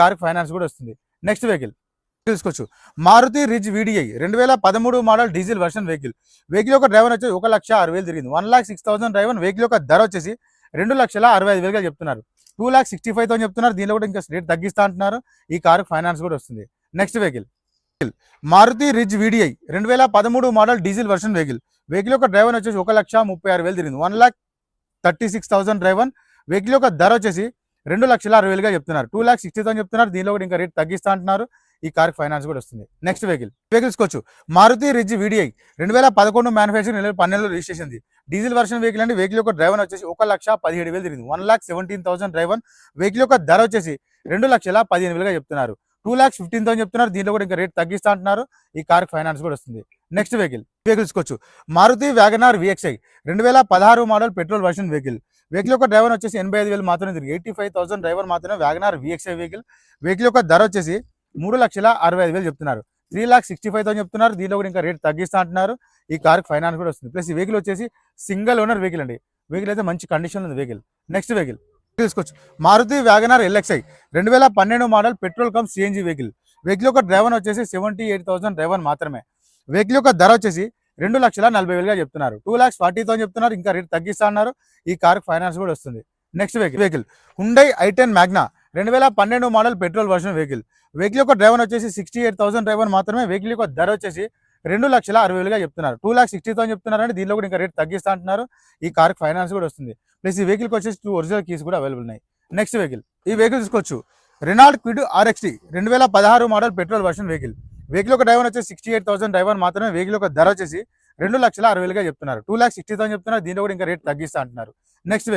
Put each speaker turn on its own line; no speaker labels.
Car finance కూడా వస్తుంది. Next vehicle తీసుకోవచ్చు మారుతి రిజ్ వీడిఐ రెండు వేల పదమూడు model diesel version vehicle vehicle యొక్క డ్రైవర్ వచ్చి ఒక లక్ష ఆరు వేలు తిరిగింది. One lakh six thousand driver vehicle యొక్క ధర వచ్చేసి రెండు లక్షల అరవై ఐదు వేలుగా చెప్తున్నారు. Two lakh sixty five thousand చెప్తున్నారు. దీనిలో కూడా ఇంకా రేట్ తగ్గిస్తా అంటున్నారు. ఈ కారు ఫైనాన్స్ కూడా వస్తుంది. Next vehicle Maruti Ritz VDI రెండు వేల పదమూడు model diesel version vehicle vehicle యొక్క డ్రైవర్ వచ్చేసి ఒక లక్ష ముప్పై ఆరు వేలు తిరిగింది. One lakh thirty six thousand driver. Vehicle యొక్క ధర వచ్చేసి రెండు లక్షల అరవై వేలుగా చెప్తున్నారు. టూ ల్యాక్స్ సిక్స్టీ థౌసండ్ చెప్తున్నారు. దీనిలో కూడా ఇంకా రేట్ తగ్గిస్తా అంటున్నారు. ఈ కార్ ఫైనాన్స్ కూడా వస్తుంది. నెక్స్ట్ వెహికల్ వెహికల్స్ కొచ్చు మారుతి రిజ్ వీడిఐ రెండు వేల పదకొండు మ్యానుఫ్యాక్చరింగ్ రెండు వేల పన్నెండులో రిజిస్ట్రేషన్ డీజిల్ వర్షన్ వెహికల్ అండి వెహికల్ యొక్క డ్రైవర్ వచ్చేసి ఒక లక్ష పదిహేడు వేలు తిరిగింది. One lakh seventeen thousand driver vehicle యొక్క ధర వచ్చేసి రెండు లక్షల పదిహేను వేలుగా చెప్తున్నారు. టూ ల్యాక్స్ ఫిఫ్టీన్ థౌసండ్ చెప్తున్నారు. దీనిలో కూడా ఇంకా రేట్ తగ్గిస్తా అంటున్నారు. ఈ కార్ ఫైనాన్స్ కూడా వస్తుంది. నెక్స్ట్ వెహికల్ వెహికల్స్ కోవచ్చు మారుతి వ్యాగనార్ విఎక్స్ఐ రెండు వేల పదహారు model petrol version vehicle vehicle యొక్క డ్రైవర్ వచ్చేసి ఎనభై ఐదు వేలు మాత్రమే తిరిగి ఎయిటీ ఫైవ్ థౌసండ్ డ్రైవర్ మాత్రమే వ్యాగనార్ విఎక్స్ఐ వెహికల్ వెహికల్ యొక్క ధర వచ్చేసి మూడు లక్షల అరవై ఐదు వేలు చెప్తున్నారు. Three lakh sixty five thousand చెప్తున్నారు. దీనిలో కూడా ఇంకా రేట్ తగ్గిస్తా అంటున్నారు. ఈ కార్కి ఫైనాన్స్ కూడా వస్తుంది. ప్లస్ ఈ వెహికల్ వచ్చేసి సింగిల్ ఓనర్ వెహికల్ అండి. వెహికల్ అయితే మంచి కండిషన్ ఉంది వెహికల్ నెక్స్ట్ వెహికల్ తీసుకోవచ్చు మారుతి వ్యాగనార్ ఎల్ఎక్స్ఐ రెండు వేల పన్నెండు model petrol cum CNG vehicle vehicle యొక్క డ్రైవర్ వచ్చేసి సెవెంటీ ఎయిట్ థౌసండ్ డ్రైవర్ మాత్రమే. వెహికల్ యొక్క ధర వచ్చేసి రెండు లక్షల నలభై వేలుగా చెప్తున్నారు. టూ లాక్స్ ఫార్టీ థౌసండ్ చెప్తున్నారు. ఇంకా రేట్ తగ్గిస్తా అన్నారు. ఈ కార్ ఫైనాన్స్ కూడా వస్తుంది. Next vehicle vehicle Hyundai i ten magna రెండు వేల పన్నెండు model petrol version vehicle vehicle యొక్క డ్రైవర్ వచ్చేసి సిక్స్టీ ఎయిట్ థౌసండ్ డ్రైవర్ మాత్రమే వెహికల్ యొక్క ధర వచ్చేసి రెండు లక్షల అరవై వేలుగా చెప్తున్నారు. టూ లాక్ సిక్స్టీ థౌసండ్ చెప్తున్నారు అంటే దీనిలో కూడా ఇంకా రేట్ తగ్గిస్తా అంటున్నారు. ఈ కార్కి ఫైనాన్స్ కూడా వస్తుంది. ప్లస్ ఈ వెహికల్కి వచ్చేసి టూ ఒరిజినల్ కీస్ కూడా అవైలబుల్ ఉన్నాయి. నెక్స్ట్ వెహికల్ ఈ వెహికల్ తీసుకోవచ్చు. రెనాల్డ్ క్విడ్ ఆర్ఎక్స్టీ రెండు వేల పదహారు model petrol version vehicle vehicle ఒక డ్రైవర్ వచ్చేసి సిక్స్టీ ఎయిట్ థౌసండ్ డ్రైవర్ మాత్రమే వెహికల్ ఒక ధర వచ్చేసి రెండు లక్షల అరవై వేలుగా చెప్తున్నారు. టూ ల్యాక్ సిక్స్టీ థౌసండ్ చెప్తున్నారు. దీంట్లో కూడా ఇంకా రేట్ తగ్గిస్తా అంటున్నారు. నెక్స్ట్